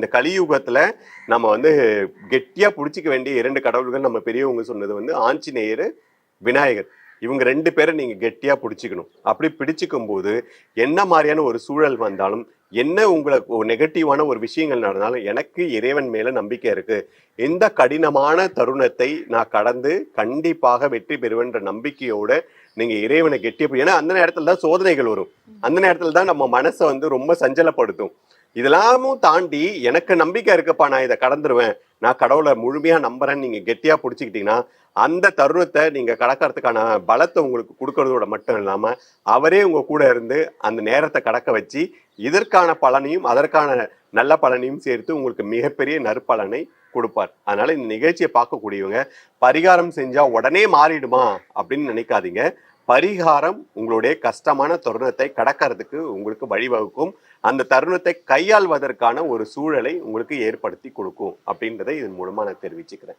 இந்த கலியுகத்தில் நம்ம வந்து கெட்டியாக பிடிச்சிக்க வேண்டிய இரண்டு கடவுள்கள் நம்ம பெரியவங்க சொன்னது வந்து ஆஞ்சநேயர் விநாயகர். இவங்க ரெண்டு பேரை நீங்கள் கெட்டியாக பிடிச்சிக்கணும். அப்படி பிடிச்சிக்கும் போது என்ன மாதிரியான ஒரு சூழல் வந்தாலும் என்ன உங்களுக்கு ஒரு நெகட்டிவான ஒரு விஷயங்கள் நடந்தாலும் எனக்கு இறைவன் மேல நம்பிக்கை இருக்கு. எந்த கடினமான தருணத்தை நான் கடந்து கண்டிப்பாக வெற்றி பெறுவேன்ற நம்பிக்கையோட நீங்க இறைவனை கெட்டி ஏன்னா அந்த நேரத்துல தான் சோதனைகள் வரும். அந்த நேரத்துல தான் நம்ம மனசை வந்து ரொம்ப சஞ்சலப்படுத்தும். இதெல்லாமும் தாண்டி எனக்கு நம்பிக்கை இருக்குப்பா நான் இதை கடந்துருவேன். நான் கடவுளை முழுமையாக நம்புறேன்னு நீங்கள் கெட்டியாக பிடிச்சிக்கிட்டீங்கன்னா அந்த தருணத்தை நீங்கள் கடக்கிறதுக்கான பலத்தை உங்களுக்கு கொடுக்கறதோட மட்டும் இல்லாமல் அவரே உங்கள் கூட இருந்து அந்த நேரத்தை கடக்க வச்சு இதற்கான பலனையும் அதற்கான நல்ல பலனையும் சேர்த்து உங்களுக்கு மிகப்பெரிய நற்பலனை கொடுப்பார். அதனால் இந்த நிகழ்ச்சியை பார்க்கக்கூடியவங்க பரிகாரம் செஞ்சால் உடனே மாறிடுமா அப்படின்னு நினைக்காதீங்க. பரிகாரம் உங்களுடைய கஷ்டமான தருணத்தை கடக்கிறதுக்கு உங்களுக்கு வழிவகுக்கும். அந்த தருணத்தை கையாள்வதற்கான ஒரு சூழலை உங்களுக்கு ஏற்படுத்தி கொடுக்கும் அப்படின்றத இதன் மூலமாக நான் தெரிவிச்சுக்கிறேன்.